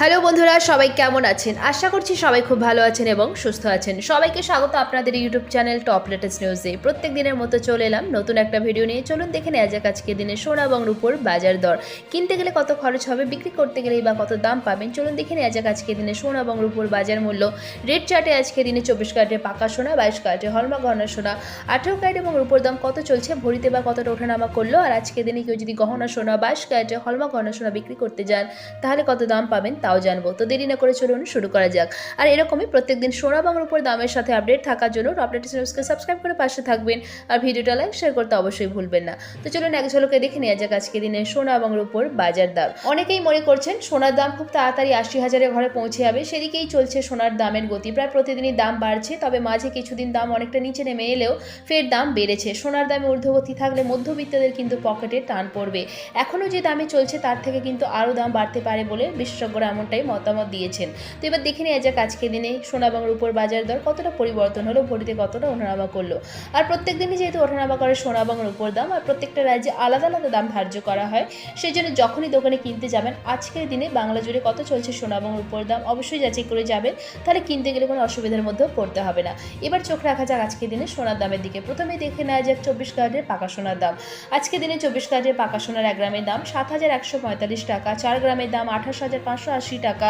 Hello বন্ধুরা, সবাই কেমন আছেন? আশা করছি সবাই খুব ভালো আছেন এবং সুস্থ আছেন। সবাইকে স্বাগত আপনাদের ইউটিউব চ্যানেল টপ লেটেস্ট নিউজে প্রত্যেক দিনের মতো চলে এলাম নতুন একটা ভিডিও নিয়ে। চলুন দেখে নেওয়া যাক আজকে দিনে সোনা এবং রূপোর বাজার দর। কিনতে গেলে কত খরচ হবে, বিক্রি করতে গেলেই বা কত দাম পাবেন? চলুন দেখে নেওয়া যাক আজকে দিনে সোনা এবং রূপোর বাজার মূল্য। রেড চার্টে আজকে দিনে চব্বিশ ক্যারেটে পাকা সোনা, বাইশ ক্যারেটে হলমা গহনা সোনা। আঠেরো ক্যারেট এবং রূপোর দাম কত চলছে? ভরিতে বা কতটা ওঠানামা করল? আর আজকে দিনে কেউ যদি গহনা সোনা, বাইশ কার্টে হলমা গহনা সোনা বিক্রি করতে যান, তাহলে কত দাম পাবেন তাও জানব। তো দেরি না করে চলুন শুরু করা যাক। আর এরকমই প্রত্যেকদিন সোনা বাংলার উপর দামের সাথে আপডেট থাকার জন্য আপডেট নিউজকে সাবস্ক্রাইব করে পাশে থাকবেন। আর ভিডিওটা লাইক শেয়ার করতে অবশ্যই ভুলবেন না। তো চলুন এক ঝলকে দেখে নেওয়া যাক আজকে দিনে সোনা এবং রূপোর বাজার দাম। অনেকেই মনে করছেন সোনার দাম খুব তাড়াতাড়ি আশি হাজারের ঘরে পৌঁছে যাবে। সেদিকেই চলছে সোনার দামের গতি। প্রায় প্রতিদিনই দাম বাড়ছে, তবে মাঝে কিছুদিন দাম অনেকটা নিচে নেমে এলেও ফের দাম বেড়েছে। সোনার দামে ঊর্ধ্বগতি থাকলে মধ্যবিত্তদের কিন্তু পকেটে টান পড়বে। এখনও যে দামে চলছে, তার থেকে কিন্তু আরও দাম বাড়তে পারে বলে বিশেষজ্ঞরা এমনটাই মতামত দিয়েছেন। তো এবার দেখে নেওয়া যাক আজকে দিনে সোনা এবং রূপোর বাজার দর কতটা পরিবর্তন হলো, ভরিতে কতটা ওঠানামা করল। আর প্রত্যেক দিনই যেহেতু ওঠানামা করে সোনা এবং রূপোর দাম, আর প্রত্যেকটা রাজ্যে আলাদা আলাদা দাম ধার্য করা হয় সেই জন্য যখনই দোকানে কিনতে যাবেন, আজকের দিনে বাংলা জুড়ে কত চলছে সোনা এবং রূপোর দাম, অবশ্যই যাচাই করে যাবেন। তাহলে কিনতে গেলে কোনো অসুবিধার মধ্যেও পড়তে হবে না। এবার চোখ রাখা যাক আজকের দিনে সোনার দামের দিকে। প্রথমে দেখে নেওয়া যাক চব্বিশ ক্যারেটের পাকা সোনার দাম। আজকে দিনে চব্বিশ ক্যারেটের পাকা সোনার এক গ্রামের দাম সাত হাজার একশো পঁয়তাল্লিশ টাকা, চার গ্রামের দাম আঠাশ হাজার পাঁচশো টাকা।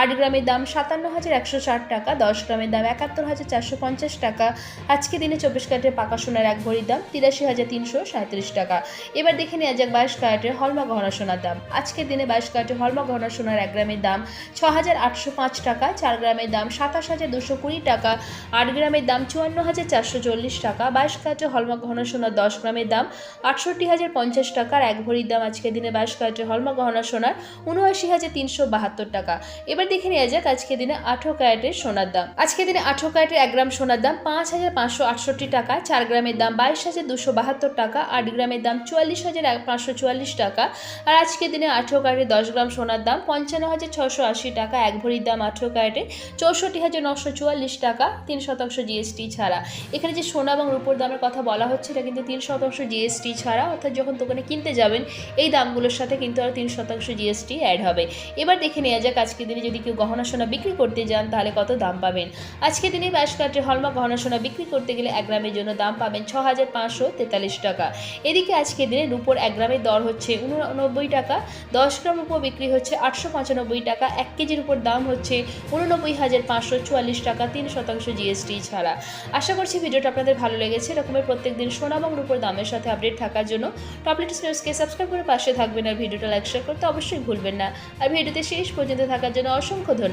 আট গ্রামের দাম সাতান্ন হাজার একশো ষাট টাকা, দশ গ্রামের দাম একাত্তর হাজার চারশো পঞ্চাশ টাকা। আজকে দিনে চব্বিশ ক্যারেটের পাকা সোনার এক ভরির দাম তিরাশি হাজার তিনশো সাঁত্রিশ টাকা। এবার দেখে নেওয়া যাক বাইশ ক্যারেটের হলমা গহনা সোনার দাম। আজকের দিনে বাইশ ক্যারেটের হলমা গহনা সোনার এক গ্রামের দাম ছ হাজার আটশো পাঁচ টাকা, চার গ্রামের দাম সাতাশ হাজার দুশো কুড়ি টাকা, আট গ্রামের দাম চুয়ান্ন হাজার চারশো চল্লিশ টাকা, বাইশ ক্যারেটের হলমা গহনা সোনার দশ গ্রামের দাম আটষট্টি হাজার পঞ্চাশ টাকা আর এক ভরির দাম আজকের দিনে বাইশ ক্যারেটের হলমা গহনা সোনার উনআশি হাজার তিনশো বাহাত্তর টাকা। এবার দেখে নেওয়া যাক আজকে দিনে আঠেরো ক্যারেটের সোনার দাম। আজকে দিনে আঠেরো ক্যারেটের এক গ্রাম সোনার দাম পাঁচ হাজার পাঁচশো আটষট্টি টাকা, চার গ্রামের দাম বাইশ হাজার দুশো বাহাত্তর টাকা, আট গ্রামের দাম চুয়াল্লিশ হাজার পাঁচশো চুয়াল্লিশ টাকা। আর আজকে দিনে আঠেরো ক্যারেটের দশ গ্রাম সোনার দাম পঞ্চান্ন হাজার ছশো আশি টাকা, এক ভরির দাম আঠেরো ক্যারেটে চৌষট্টি হাজার নশো চুয়াল্লিশ টাকা, তিন শতাংশ জিএসটি ছাড়া। এখানে যে সোনা এবং রূপোর দামের কথা বলা হচ্ছে, এটা কিন্তু তিন শতাংশ জিএসটি ছাড়া, অর্থাৎ যখন দোকানে কিনতে যাবেন, এই দামগুলোর সাথে কিন্তু আরও তিন শতাংশ জিএসটি অ্যাড হবে। এবার দেখে নেওয়া যাক আজকে দিনে যদি কেউ গহনা সোনা বিক্রি করতে যান, তাহলে কত দাম পাবেন? আজকে দিনে বাইশ কাঠের হলমা গহনা সোনা বিক্রি করতে গেলে এক গ্রামের জন্য দাম পাবেন ছ হাজার পাঁচশো তেতাল্লিশ টাকা। এদিকে আজকে দিনে রুপোর এক গ্রামের দর হচ্ছে উননব্বই টাকা, দশ গ্রাম রূপো বিক্রি হচ্ছে আটশো পঁচানব্বই টাকা, এক কেজির উপর দাম হচ্ছে উননব্বই হাজার পাঁচশো চুয়াল্লিশ টাকা, তিন শতাংশ জিএসটি ছাড়া। আশা করছি ভিডিওটা আপনাদের ভালো লেগেছে। এরকমের প্রত্যেক দিন সোনা এবং রূপোর দামের সাথে আপডেট থাকার জন্য টপলেটিস নিউজকে সাবস্ক্রাইব করে পাশে থাকবেন আর ভিডিওটা লাইক, শেয়ার করতে অবশ্যই ভুলবেন না। আর ভিডিওতে শেষ পর্যন্ত থাকার জন্য অসংখ্য ধন্যবাদ।